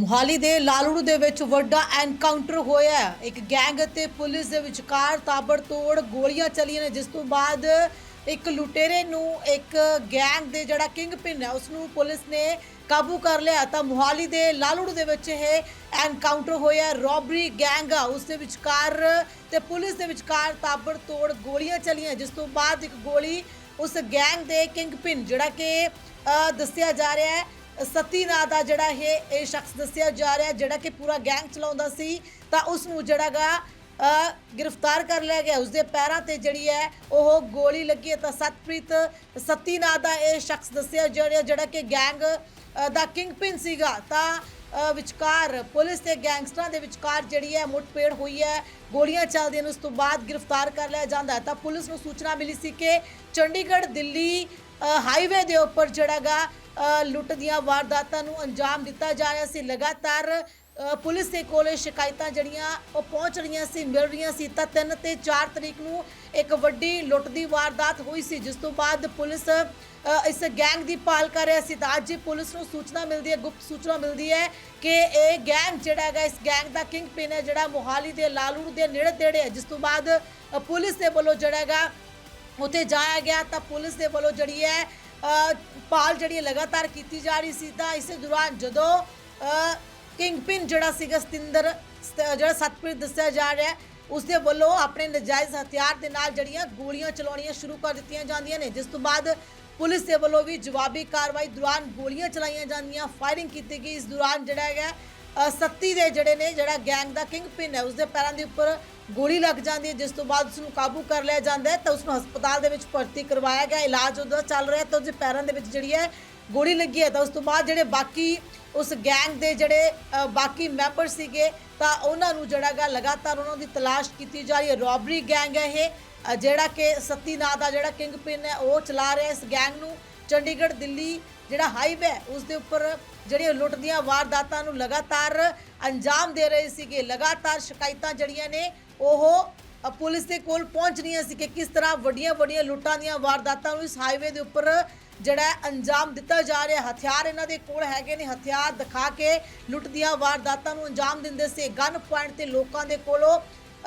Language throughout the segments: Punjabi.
ਮੁਹਾਲੀ ਦੇ ਲਾਲੜੂ ਦੇ ਵਿੱਚ ਵੱਡਾ ਐਨਕਾਊਂਟਰ ਹੋਇਆ ਇੱਕ ਗੈਂਗ ਅਤੇ ਪੁਲਿਸ ਦੇ ਵਿਚਕਾਰ ਤਾਬੜਤੋੜ ਗੋਲੀਆਂ ਚੱਲੀਆਂ ਨੇ, ਜਿਸ ਤੋਂ ਬਾਅਦ ਇੱਕ ਲੁਟੇਰੇ ਨੂੰ ਇੱਕ ਗੈਂਗ ਦੇ ਜਿਹੜਾ ਕਿੰਗ ਪਿਨ ਹੈ ਉਸ ਨੂੰ ਪੁਲਿਸ ਨੇ ਕਾਬੂ ਕਰ ਲਿਆ। ਤਾਂ ਮੁਹਾਲੀ ਦੇ ਲਾਲੜੂ ਦੇ ਵਿੱਚ ਇਹ ਐਨਕਾਊਂਟਰ ਹੋਇਆ ਰੋਬਰੀ ਗੈਂਗ ਆ, ਉਸ ਦੇ ਵਿਚਕਾਰ ਤੇ ਪੁਲਿਸ ਦੇ ਵਿਚਕਾਰ ਤਾਬੜਤੋੜ ਗੋਲੀਆਂ ਚੱਲੀਆਂ ਜਿਸ ਤੋਂ ਬਾਅਦ ਇੱਕ ਗੋਲੀ ਉਸ ਗੈਂਗ ਦੇ ਕਿੰਗ ਪਿਨ ਜਿਹੜਾ ਕਿ ਦੱਸਿਆ ਜਾ ਰਿਹਾ ਹੈ ਸਤੀ ਨਾਂ ਦਾ ਜਿਹੜਾ ਇਹ ਇਹ ਸ਼ਖਸ ਦੱਸਿਆ ਜਾ ਰਿਹਾ ਜਿਹੜਾ ਕਿ ਪੂਰਾ ਗੈਂਗ ਚਲਾਉਂਦਾ ਸੀ ਤਾਂ ਉਸ ਨੂੰ ਜਿਹੜਾਗਾ ਗ੍ਰਿਫਤਾਰ ਕਰ ਲਿਆ ਗਿਆ। ਉਸਦੇ ਪੈਰਾਂ ਤੇ ਜਿਹੜੀ ਹੈ ਉਹ ਗੋਲੀ ਲੱਗੀ ਹੈ। ਤਾਂ ਸਤਪ੍ਰੀਤ ਸਤੀ ਨਾਂ ਦਾ ਇਹ ਸ਼ਖਸ ਦੱਸਿਆ ਜਾ ਰਿਹਾ ਜਿਹੜਾ ਕਿ ਗੈਂਗ ਅ, ਦਾ ਕਿੰਗਪਿਨ ਸੀਗਾ। ਤਾਂ ਵਿਚਕਾਰ ਪੁਲਿਸ ਤੇ ਗੈਂਗਸਟਰਾਂ ਦੇ ਵਿਚਕਾਰ ਜਿਹੜੀ ਹੈ ਮੁੱਠਭੇੜ ਹੋਈ ਹੈ। ਗੋਲੀਆਂ ਚੱਲਦੀਆਂ ਨੇ ਉਸ ਤੋਂ ਬਾਅਦ ਗ੍ਰਿਫਤਾਰ ਕਰ ਲਿਆ ਜਾਂਦਾ ਹੈ। ਤਾਂ ਪੁਲਿਸ ਨੂੰ ਸੂਚਨਾ ਮਿਲੀ ਸੀ ਕਿ ਚੰਡੀਗੜ੍ਹ ਦਿੱਲੀ ਹਾਈਵੇ ਦੇ ਉੱਪਰ ਜਿਹੜਾਗਾ ਅ, ਲੁੱਟ ਦੀਆਂ ਵਾਰਦਾਤਾਂ ਨੂੰ ਅੰਜਾਮ ਦਿੱਤਾ ਜਾ ਰਿਹਾ ਸੀ। ਲਗਾਤਾਰ ਪੁਲਿਸ ਦੇ ਕੋਲੇ ਸ਼ਿਕਾਇਤਾਂ ਜਿਹੜੀਆਂ, ਉਹ ਪਹੁੰਚ ਰਹੀਆਂ ਸੀ, ਮਿਲ ਰਹੀਆਂ ਸੀ। ਤਾਂ 3 ਤੇ 4 ਤਰੀਕ ਨੂੰ ਇੱਕ ਵੱਡੀ ਲੁੱਟ ਦੀ ਵਾਰਦਾਤ ਹੋਈ ਸੀ, ਜਿਸ ਤੋਂ ਬਾਅਦ ਪੁਲਿਸ ਇਸ ਗੈਂਗ ਦੀ ਪਾਲ ਕਰ ਰਿਹਾ ਸੀ। ਤਾਂ ਅੱਜ ਪੁਲਿਸ ਨੂੰ ਸੂਚਨਾ ਮਿਲਦੀ ਹੈ, ਗੁਪਤ ਸੂਚਨਾ ਮਿਲਦੀ ਹੈ ਕਿ ਇਹ ਗੈਂਗ ਜਿਹੜਾ ਹੈਗਾ, ਇਸ ਗੈਂਗ ਦਾ ਕਿੰਗ ਪਿਨ ਹੈ, ਜਿਹੜਾ ਮੋਹਾਲੀ ਦੇ ਲਾਲੂੜ ਦੇ ਨੇੜੇ ਤੇੜੇ ਹੈ, ਜਿਸ ਤੋਂ ਬਾਅਦ ਪੁਲਿਸ ਦੇ ਵੱਲੋਂ ਜਿਹੜਾ ਹੈਗਾ, ਉੱਥੇ ਜਾਇਆ ਗਿਆ। ਤਾਂ ਪੁਲਿਸ ਦੇ ਵੱਲੋਂ ਜਿਹੜੀ ਹੈ ਪਾਲ ਜਿਹੜੀ ਲਗਾਤਾਰ ਕੀਤੀ ਜਾ ਰਹੀ ਸੀ ਤਾਂ ਇਸੇ ਦੌਰਾਨ ਜਦੋਂ ਅ, ਕਿੰਗਪਿਨ ਜਿਹੜਾ ਸੀਗਾ ਸਤਿੰਦਰ ਸਤ- ਜਿਹੜਾ ਸਤਪ੍ਰੀਤ ਦੱਸਿਆ ਜਾ ਰਿਹਾ ਹੈ, ਉਸ ਦੇ ਵੱਲੋਂ ਆਪਣੇ ਨਜਾਇਜ਼ ਹਥਿਆਰ ਦੇ ਨਾਲ ਜਿਹੜੀਆਂ ਗੋਲੀਆਂ ਚਲਾਉਣੀਆਂ ਸ਼ੁਰੂ ਕਰ ਦਿੱਤੀਆਂ ਜਾਂਦੀਆਂ ਨੇ ਜਿਸ ਤੋਂ ਬਾਅਦ ਪੁਲਿਸ ਦੇ ਵੱਲੋਂ ਵੀ ਜਵਾਬੀ ਕਾਰਵਾਈ ਦੌਰਾਨ ਗੋਲੀਆਂ ਚਲਾਈਆਂ ਜਾਂਦੀਆਂ ਫਾਇਰਿੰਗ ਕੀਤੀ ਗਈ ਇਸ ਦੌਰਾਨ ਜਿਹੜਾ ਹੈਗਾ ਸੱਤੀ ਦੇ ਜਿਹੜੇ ਨੇ, ਜਿਹੜਾ ਗੈਂਗ ਦਾ ਕਿੰਗ ਪਿਨ ਹੈ, ਉਸਦੇ ਪੈਰਾਂ ਦੇ ਉੱਪਰ ਗੋਲੀ ਲੱਗ ਜਾਂਦੀ ਹੈ, ਜਿਸ ਤੋਂ ਬਾਅਦ ਉਸ ਨੂੰ ਕਾਬੂ ਕਰ ਲਿਆ ਜਾਂਦਾ ਹੈ, ਤਾਂ ਉਸ ਨੂੰ ਹਸਪਤਾਲ ਦੇ ਵਿੱਚ ਭਰਤੀ ਕਰਵਾਇਆ ਗਿਆ। ਇਲਾਜ ਉਹਦਾ ਚੱਲ ਰਿਹਾ ਤਾਂ ਉਸਦੇ ਪੈਰਾਂ ਦੇ ਵਿੱਚ ਜਿਹੜੀ ਹੈ ਗੋਲੀ ਲੱਗੀ ਹੈ, ਤਾਂ ਉਸ ਤੋਂ ਬਾਅਦ ਜਿਹੜੇ ਬਾਕੀ ਉਸ ਗੈਂਗ ਦੇ ਜਿਹੜੇ ਬਾਕੀ ਮੈਂਬਰ ਸੀਗੇ, ਤਾਂ ਉਹਨਾਂ ਨੂੰ ਜਿਹੜਾਗਾ ਲਗਾਤਾਰ ਉਹਨਾਂ ਦੀ ਤਲਾਸ਼ ਕੀਤੀ ਜਾ ਰਹੀ ਹੈ। ਰੋਬਰੀ ਗੈਂਗ ਹੈ ਇਹ ਜਿਹੜਾ ਕਿ ਸੱਤੀ ਨਾਂ ਦਾ ਜਿਹੜਾ ਕਿੰਗ ਪਿਨ ਹੈ, ਉਹ ਚਲਾ ਰਿਹਾ ਇਸ ਗੈਂਗ ਨੂੰ। ਚੰਡੀਗੜ੍ਹ ਦਿੱਲੀ ਜਿਹੜਾ ਹਾਈਵੇ ਹੈ, ਉਸ ਦੇ ਉੱਪਰ ਜਿਹੜੀਆਂ ਲੁੱਟ ਦੀਆਂ ਵਾਰਦਾਤਾਂ ਨੂੰ ਲਗਾਤਾਰ ਅੰਜਾਮ ਦੇ ਰਹੇ ਸੀਗੇ ਲਗਾਤਾਰ ਸ਼ਿਕਾਇਤਾਂ ਜਿਹੜੀਆਂ ਨੇ ਉਹ ਪੁਲਿਸ ਦੇ ਕੋਲ ਪਹੁੰਚ ਰਹੀਆਂ ਸੀ ਕਿ ਕਿਸ ਤਰ੍ਹਾਂ ਵੱਡੀਆਂ ਵੱਡੀਆਂ ਲੁੱਟਾਂ ਦੀਆਂ ਵਾਰਦਾਤਾਂ ਨੂੰ ਇਸ ਹਾਈਵੇ ਦੇ ਉੱਪਰ ਜਿਹੜਾ ਅੰਜਾਮ ਦਿੱਤਾ ਜਾ ਰਿਹਾ ਹਥਿਆਰ ਇਹਨਾਂ ਦੇ ਕੋਲ ਹੈਗੇ ਨੇ ਹਥਿਆਰ ਦਿਖਾ ਕੇ ਲੁੱਟ ਦੀਆਂ ਵਾਰਦਾਤਾਂ ਨੂੰ ਅੰਜਾਮ ਦਿੰਦੇ ਸੀ। ਗਨ ਪੁਆਇੰਟ ਤੇ ਲੋਕਾਂ ਦੇ ਕੋਲੋਂ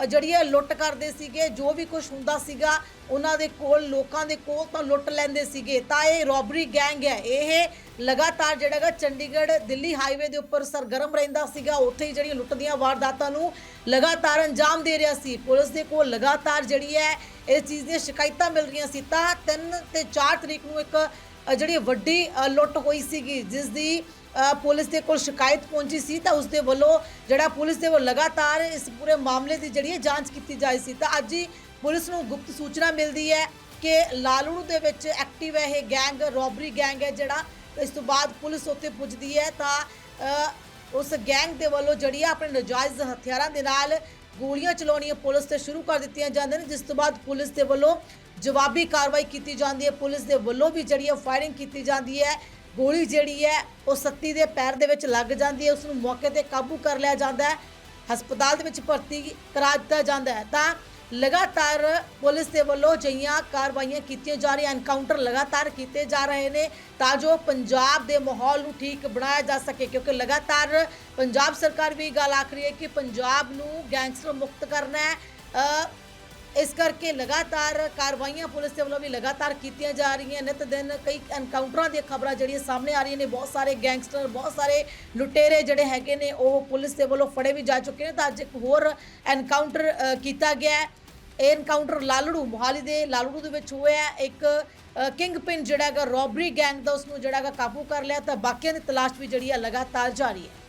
ਜਿਹੜੀ ਹੈ ਲੁੱਟ ਕਰਦੇ ਸੀਗੇ, ਜੋ ਵੀ ਕੁਝ ਹੁੰਦਾ ਸੀਗਾ, ਉਹਨਾਂ ਦੇ ਕੋਲ, ਲੋਕਾਂ ਦੇ ਕੋਲ ਤਾਂ ਲੁੱਟ ਲੈਂਦੇ ਸੀਗੇ। ਤਾਂ ਇਹ ਰੋਬਰੀ ਗੈਂਗ ਹੈ। ਇਹ ਲਗਾਤਾਰ ਜਿਹੜਾ ਹੈਗਾ ਚੰਡੀਗੜ੍ਹ ਦਿੱਲੀ ਹਾਈਵੇ ਦੇ ਉੱਪਰ ਸਰਗਰਮ ਰਹਿੰਦਾ ਸੀਗਾ। ਉੱਥੇ ਹੀ ਜਿਹੜੀਆਂ ਲੁੱਟ ਦੀਆਂ ਵਾਰਦਾਤਾਂ ਨੂੰ ਲਗਾਤਾਰ ਅੰਜਾਮ ਦੇ ਰਿਹਾ ਸੀ। ਪੁਲਿਸ ਦੇ ਕੋਲ ਲਗਾਤਾਰ ਜਿਹੜੀ ਹੈ, ਇਸ ਚੀਜ਼ ਦੀਆਂ ਸ਼ਿਕਾਇਤਾਂ ਮਿਲ ਰਹੀਆਂ ਸੀ। ਤਾਂ 3 ਤੇ 4 ਤਰੀਕ ਨੂੰ ਇੱਕ ਜਿਹੜੀ ਵੱਡੀ ਲੁੱਟ ਹੋਈ ਸੀਗੀ, ਜਿਸ ਦੀ ਪੁਲਿਸ ਦੇ ਕੋਲ ਸ਼ਿਕਾਇਤ ਪਹੁੰਚੀ ਸੀ ਤਾਂ ਉਸ ਦੇ ਵੱਲੋਂ ਜਿਹੜਾ ਪੁਲਿਸ ਦੇ ਵੱਲੋਂ ਲਗਾਤਾਰ ਇਸ ਪੂਰੇ ਮਾਮਲੇ ਦੀ ਜਿਹੜੀ ਹੈ ਜਾਂਚ ਕੀਤੀ ਜਾਈ ਸੀ। ਤਾਂ ਅੱਜ ਹੀ ਪੁਲਿਸ ਨੂੰ ਗੁਪਤ ਸੂਚਨਾ ਮਿਲਦੀ ਹੈ ਕਿ ਲਾਲੂੜੂ ਦੇ ਵਿੱਚ ਐਕਟਿਵ ਹੈ ਇਹ ਗੈਂਗ ਰੋਬਰੀ ਗੈਂਗ ਹੈ ਜਿਹੜਾ। ਇਸ ਤੋਂ ਬਾਅਦ ਪੁਲਿਸ ਉੱਥੇ ਪੁੱਜਦੀ ਹੈ ਤਾਂ ਉਸ ਗੈਂਗ ਦੇ ਵੱਲੋਂ ਜਿਹੜੀ ਹੈ ਆਪਣੇ ਨਜਾਇਜ਼ ਹਥਿਆਰਾਂ ਦੇ ਨਾਲ ਗੋਲੀਆਂ ਚਲਾਉਣੀਆਂ ਪੁਲਿਸ ਤੇ ਸ਼ੁਰੂ ਕਰ ਦਿੱਤੀਆਂ ਜਾਂਦੀਆਂ ਨੇ, ਜਿਸ ਤੋਂ ਬਾਅਦ ਪੁਲਿਸ ਦੇ ਵੱਲੋਂ ਜਵਾਬੀ ਕਾਰਵਾਈ ਕੀਤੀ ਜਾਂਦੀ ਹੈ। ਪੁਲਿਸ ਦੇ ਵੱਲੋਂ ਵੀ ਜਿਹੜੀ ਹੈ ਫਾਇਰਿੰਗ ਕੀਤੀ ਜਾਂਦੀ ਹੈ। ਗੋਲੀ ਜਿਹੜੀ ਹੈ, ਉਹ ਸੱਤੀ ਦੇ ਪੈਰ ਦੇ ਵਿੱਚ ਲੱਗ ਜਾਂਦੀ ਹੈ ਉਸ ਨੂੰ ਮੌਕੇ ਤੇ ਕਾਬੂ ਕਰ ਲਿਆ ਜਾਂਦਾ ਹੈ, ਹਸਪਤਾਲ ਦੇ ਵਿੱਚ ਭਰਤੀ ਕਰਾ ਦਿੱਤਾ ਜਾਂਦਾ ਹੈ। ਤਾਂ ਲਗਾਤਾਰ ਪੁਲਿਸ ਦੇ ਵੱਲੋਂ ਜਈਆਂ ਕਾਰਵਾਈਆਂ ਕੀਤੀਆਂ ਜਾ ਰਹੀਆਂ ਐਨਕਾਊਂਟਰ ਲਗਾਤਾਰ ਕੀਤੇ ਜਾ ਰਹੇ ਨੇ, ਤਾਂ ਜੋ ਪੰਜਾਬ ਦੇ ਮਾਹੌਲ ਨੂੰ ਠੀਕ ਬਣਾਇਆ ਜਾ ਸਕੇ, ਕਿਉਂਕਿ ਲਗਾਤਾਰ ਪੰਜਾਬ ਸਰਕਾਰ ਵੀ ਗੱਲ ਆਖ ਰਹੀ ਹੈ ਕਿ ਪੰਜਾਬ ਨੂੰ ਗੈਂਗਸਟਰ ਮੁਕਤ ਕਰਨਾ ਹੈ। ਇਸ ਕਰਕੇ ਲਗਾਤਾਰ ਕਾਰਵਾਈਆਂ ਪੁਲਿਸ ਦੇ ਵੱਲੋਂ ਵੀ ਲਗਾਤਾਰ ਕੀਤੀਆਂ ਜਾ ਰਹੀਆਂ ਨਿਤ ਦਿਨ ਕਈ ਐਨਕਾਊਂਟਰਾਂ ਦੀਆਂ ਖਬਰਾਂ ਜਿਹੜੀਆਂ ਸਾਹਮਣੇ ਆ ਰਹੀਆਂ ਨੇ। ਬਹੁਤ ਸਾਰੇ ਗੈਂਗਸਟਰ ਬਹੁਤ ਸਾਰੇ ਲੁਟੇਰੇ ਜਿਹੜੇ ਹੈਗੇ ਨੇ, ਉਹ ਪੁਲਿਸ ਦੇ ਵੱਲੋਂ ਫੜੇ ਵੀ ਜਾ ਚੁੱਕੇ ਨੇ। ਤਾਂ ਅੱਜ ਇੱਕ ਹੋਰ ਐਨਕਾਊਂਟਰ ਕੀਤਾ ਗਿਆ ਹੈ। ਇਹ ਐਨਕਾਊਂਟਰ ਲਾਲੜੂ, ਮੋਹਾਲੀ ਦੇ ਲਾਲੜੂ ਦੇ ਵਿੱਚ ਹੋਇਆ ਇੱਕ ਕਿੰਗ ਪਿੰਨ ਜਿਹੜਾ ਹੈਗਾ ਰੋਬਰੀ ਗੈਂਗ ਦਾ ਉਸ ਨੂੰ ਜਿਹੜਾ ਹੈਗਾ ਕਾਬੂ ਕਰ ਲਿਆ। ਤਾਂ ਬਾਕੀਆਂ ਦੀ ਤਲਾਸ਼ ਵੀ ਜਿਹੜੀ ਹੈ ਲਗਾਤਾਰ ਜਾਰੀ ਹੈ।